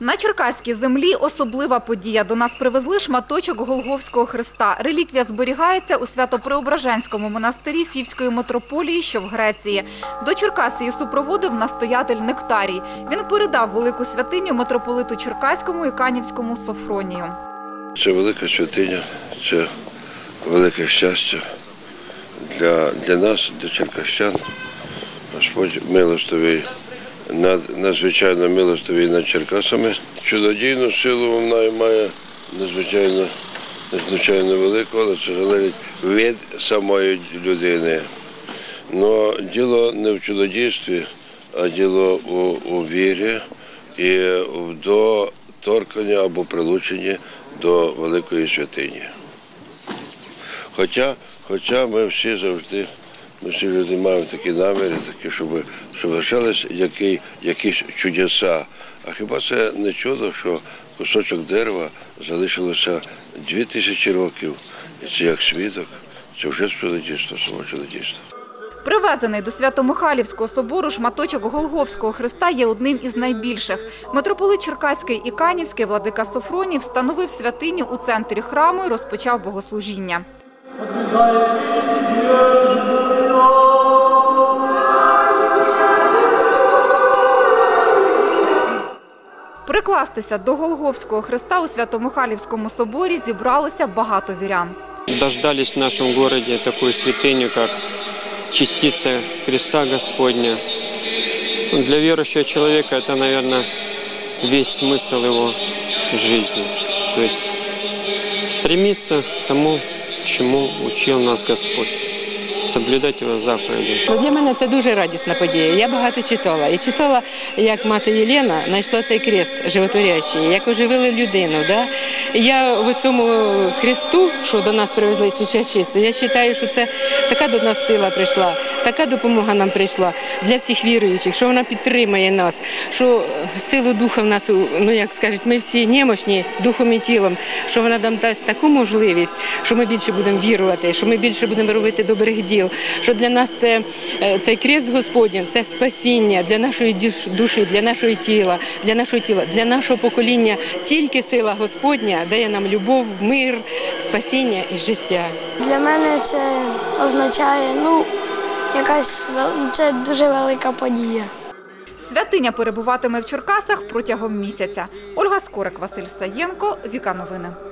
На Черкаській землі особлива подія. До нас привезли шматочок Голговського хреста. Реліквія зберігається у Свято-Преображенському монастирі Фівської митрополії, що в Греції. До Черкас супроводив настоятель Нектарій. Він передав велику святиню митрополиту Черкаському і Канівському Софронію. Це велика святиня, це велике щастя для, для нас, для черкащан. Господь милостивий, надзвичайно милостивий над Черкасами. Чудодійну силу вона має надзвичайно, надзвичайно велику, але це залежить від самої людини. Но діло не в чудодійстві, а діло у, у вірі і в доторканні або прилученні до великої святині. Хоча, хоча ми всі завжди, ми люди маємо такі наміри, такі, щоб, щоб лишались які, якісь чудеса. А хіба це не чудо, що кусочок дерева залишилося дві тисячі років, і це як свідок, це вже чудодійство, само чудодійство. Привезений до Свято-Михайлівського собору шматочок Голговського хреста є одним із найбільших. Митрополит Черкаський і Канівський владика Софроній встановив святиню у центрі храму і розпочав богослужіння. Прикластися до Голговського хреста у Свято-Михайлівському соборі зібралося багато вірян. дождались в нашем городе такую святыню, как частица креста Господня. Ну, Для верующего человека это, наверное, весь смысл его жизни. То есть стремиться к тому, чему учил нас Господь. Соблюдать Его заповеди. Ну, для мене це дуже радісна подія. Я багато читала. І читала, як мати Єлена знайшла цей крест животворящий, як оживили людину. Да? Я в цьому кресту, що до нас привезли цю чашицю, я вважаю, що це така до нас сила прийшла, така допомога нам прийшла для всіх віруючих, що вона підтримує нас, що силу духа в нас, ну як скажуть, ми всі немощні духом і тілом, що вона нам дасть таку можливість, що ми більше будемо вірувати, що ми більше будемо робити добрих діл, що для нас це, е, цей крест Господній, це спасіння для нашої душі, для нашого тіла, для нашого тіла, для нашого покоління. Тільки сила Господня дає нам любов, мир, спасіння і життя. Для мене це означає, ну, якась це дуже велика подія. Святиня перебуватиме в Черкасах протягом місяця. Ольга Скорик, Василь Саєнко, Віка Новини.